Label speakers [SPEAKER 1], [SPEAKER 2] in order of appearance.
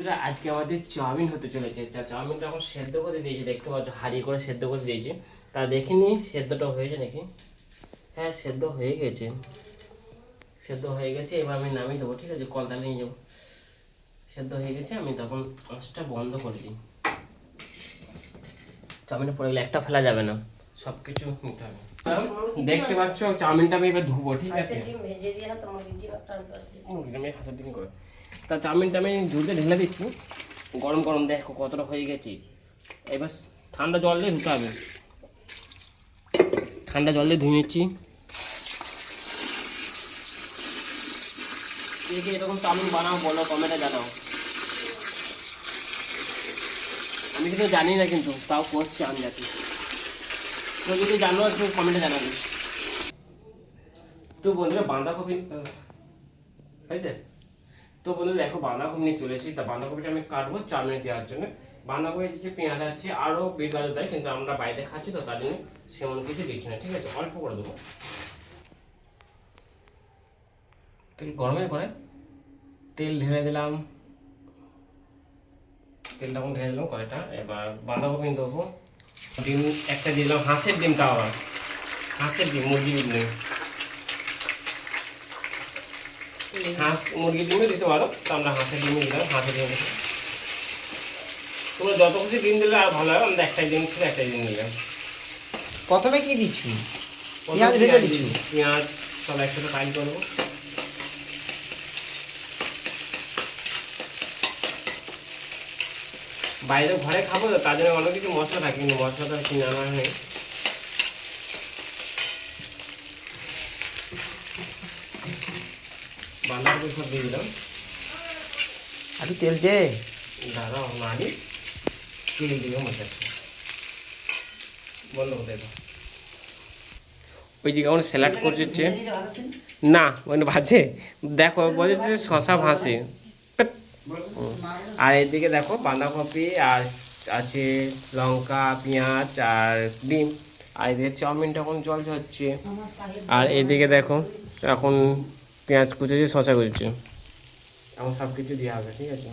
[SPEAKER 1] বন্ধুরা আজকে আমাদের চাউমিন হতে চলেছে। যা চাউমিনটা এখন সেদ্ধ করে দিয়েছি দেখতে পাচ্ছ হাঁড়ি করে সেদ্ধ করে দিয়েছি। তা দেখিনি সেদ্ধটা হয়েছে নাকি? হ্যাঁ সেদ্ধ হয়ে গেছে। সেদ্ধ হয়ে গেছে এবার আমি নামিয়ে দেবো ঠিক আছে? কলটা নিয়ে যাব সেদ্ধ হয়ে গেছে আমি তখন আঁচটা বন্ধ করে দিই। চাউমিনে পড়ে গেলে একটা ফেলা যাবে না সব কিছু নিতে হবে। দেখতে পাচ্ছ চাউমিনটা আমি এবার ধুবো ঠিক আছে। মুরগিটা আমি হাতের দিকে করে। তা চাউমিনটা আমি জুতে ঢেলে দিচ্ছি। গরম গরম দেখো কতটা হয়ে গেছে। এবার ঠান্ডা জল দিয়ে ধুতে হবে। ঠান্ডা জল দিয়ে ধুয়ে নিচ্ছি। এরকম চাউমিন বানাও, বলো, কমেন্টে জানাও। আমি কিন্তু জানি না কিন্তু, তাও করছি আমি জানি তো যদি জানো, একটু কমেন্টে জানাবে। তো বন্ধুরা, বাঁধাকপি হয়েছে? তো বন্ধু দেখো, বাঁধাকপি নিয়ে চলে এসেছি। তা বাঁধাকপিটা আমি কাটবো চাউমিনে দেওয়ার জন্য। বাঁধাকপি যে পেঁয়াজ আছে, আরও বিট গাজর দেয় কিন্তু আমরা বাইরে খাচ্ছি তো, তার জন্য সেমন কিছু দিচ্ছি না। ঠিক আছে, অল্প করে দেবো। তেল গরমে করে তেল ঢেলে দিলাম। তেলটা এখন ঢেলে দিলাম কয়টা এবার বাঁধাকপি দেবো। ডিম, একটা দিলাম হাঁসের ডিমটা আবার। হাঁসের ডিম, মুরগির ডিম নেই হাঁস মুরগির ডিমে দিতে পারো। তো আমরা হাঁসের ডিমে দিলাম হাঁসের ডিম তোমরা যত খুশি ডিম দিলে আর ভালো হয় আমরা একটাই ডিম ছিল একটাই ডিম নিলাম।
[SPEAKER 2] প্রথমে কি দিচ্ছি? পেঁয়াজ ভেজে দিচ্ছি।
[SPEAKER 1] পেঁয়াজ সব একসাথে ফ্রাই করব। বাইরে ঘরে খাব তো তার জন্য অনেক কিছু মশলা থাকে কিন্তু মশলাটা কিনে আনা হয়। বাঁধাকপি সব দিয়ে দিলাম।
[SPEAKER 2] একটু তেল দে।
[SPEAKER 1] দাদা নাড়ি তেল দিয়ে মজা বলল কোথায় তো? ওই যে কেমন স্যালাড করছে। না ওখানে ভাজে দেখো বলছে যে শশা ভাসে। আর এদিকে দেখো বাঁধাকপি আর আছে লঙ্কা পেঁয়াজ আর ডিম। আর এদিকে চাউমিনটা এখন জল হচ্ছে আর এদিকে দেখো এখন পেঁয়াজ কুচেছি শশা কুচেছি এখন সব কিছু দেওয়া হবে ঠিক আছে?